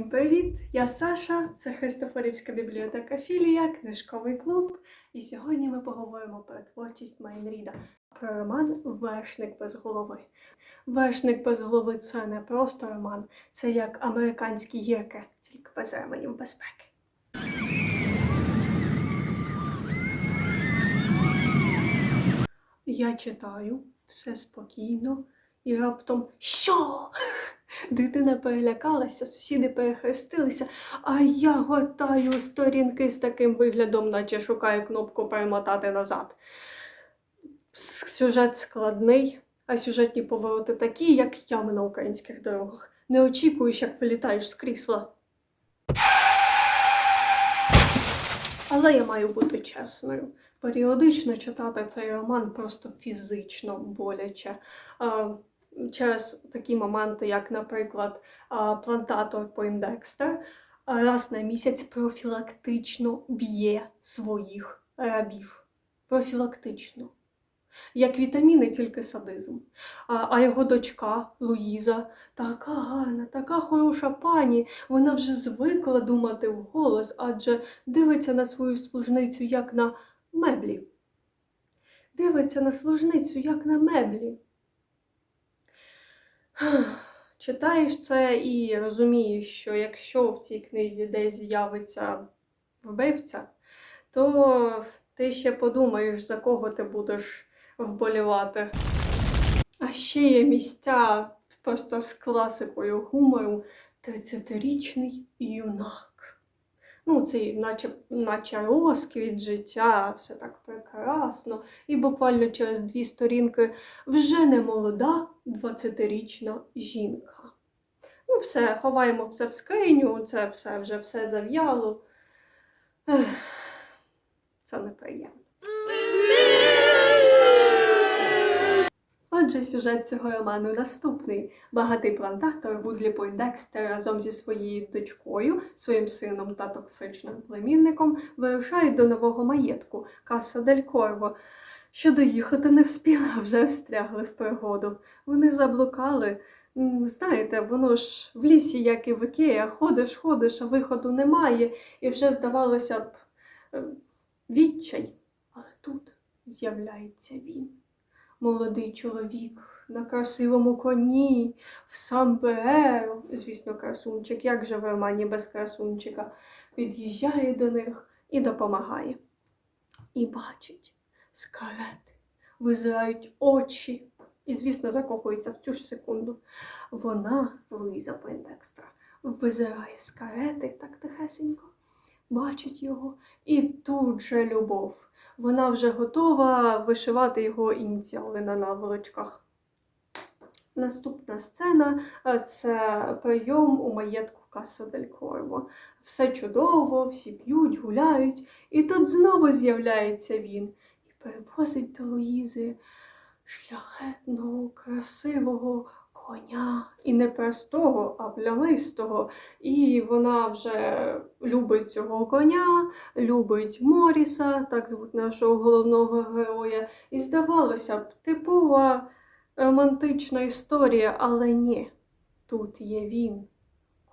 Всім привіт! Я Саша, це Христофорівська бібліотека Філія, книжковий клуб. І сьогодні ми поговоримо про творчість Майнріда, про роман Вершник без голови. Вершник без голови це не просто роман, це як американські гірки, тільки без ременів безпеки. Я читаю все спокійно і раптом що? Дитина перелякалася, сусіди перехрестилися, а я гортаю сторінки з таким виглядом, наче шукаю кнопку перемотати назад. Сюжет складний, а сюжетні повороти такі, як ями на українських дорогах. Не очікуєш, як вилітаєш з крісла. Але я маю бути чесною. Періодично читати цей роман просто фізично боляче. Через такі моменти, як, наприклад, плантатор Пойндекстер а, раз на місяць профілактично б'є своїх рабів. Профілактично. Як вітаміни, тільки садизм. А, а його дочка Луїза така гарна, така хороша пані. Вона вже звикла думати вголос, адже дивиться на свою служницю як на меблі. Дивиться на служницю як на меблі. Читаєш це і розумієш, що якщо в цій книзі десь з'явиться вбивця, то ти ще подумаєш, за кого ти будеш вболівати. А ще є місця просто з класикою гумору 30-річний юнак. Ну, цей, наче, наче розквіт життя, все так прекрасно. І буквально через дві сторінки вже не молода 20-річна жінка. Ну, все, ховаємо все в скриню, це все вже все зав'яло. Це неприємно. Отже, сюжет цього роману наступний. Багатий плантатор Вудлі Пойндекстер разом зі своєю дочкою, своїм сином та токсичним племінником вирушають до нового маєтку Каса Дель Корво. Що доїхати не вспіли, а вже встрягли в пригоду. Вони заблукали. Знаєте, воно ж в лісі, як і в Ікея, ходиш, ходиш, а виходу немає, і вже здавалося б е, відчай. Але тут з'являється він молодий чоловік на красивому коні, в самберу, звісно, красунчик, як же в романі без красунчика, під'їжджає до них і допомагає. І бачить, з карети визирають очі. І, звісно, закохується в цю ж секунду. Вона, Луїза Пойндекстра, визирає з карети так тихесенько, бачить його, і тут же любов вона вже готова вишивати його ініціали на наволочках. Наступна сцена е, це прийом у маєтку Каса Дель Корво. Все чудово, всі п'ють, гуляють, і тут знову з'являється він і перевозить до Луїзи шляхетного, красивого коня. І не простого, а плямистого. І вона вже любить цього коня, любить Моріса, так звуть нашого головного героя. І здавалося б, типова романтична історія, але ні. Тут є він,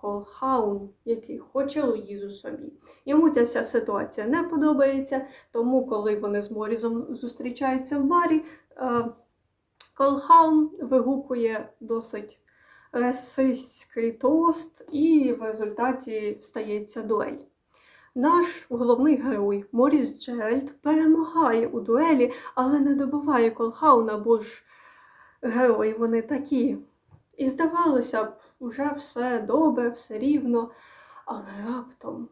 Колхаун, який хоче Луїзу собі. Йому ця вся ситуація не подобається, тому коли вони з Морізом зустрічаються в барі, Колхаун вигукує досить расистський тост, і в результаті стається дуель. Наш головний герой Моріс Джеральд перемагає у дуелі, але не добиває Колхауна, бо ж герої вони такі. І здавалося б, вже все добре, все рівно, але раптом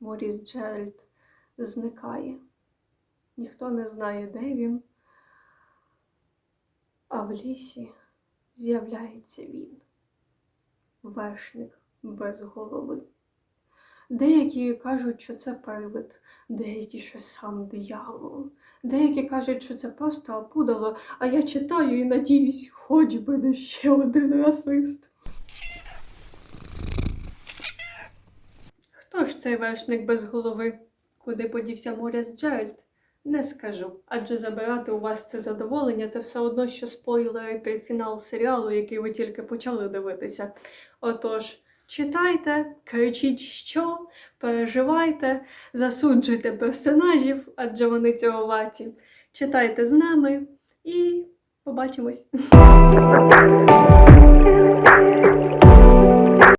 Моріс Джеральд зникає. Ніхто не знає, де він, а в лісі з'являється він, вершник без голови. Деякі кажуть, що це привид, деякі, що сам диявол, деякі кажуть, що це просто опудало, а я читаю і надіюсь, хоч би не ще один расист. Хто ж цей вершник без голови? Куди подівся Моріс Джеральд? Не скажу, адже забирати у вас це задоволення це все одно, що спойлерити фінал серіалу, який ви тільки почали дивитися. Отож, читайте, кричіть, що, переживайте, засуджуйте персонажів, адже вони цього варті. Читайте з нами і побачимось!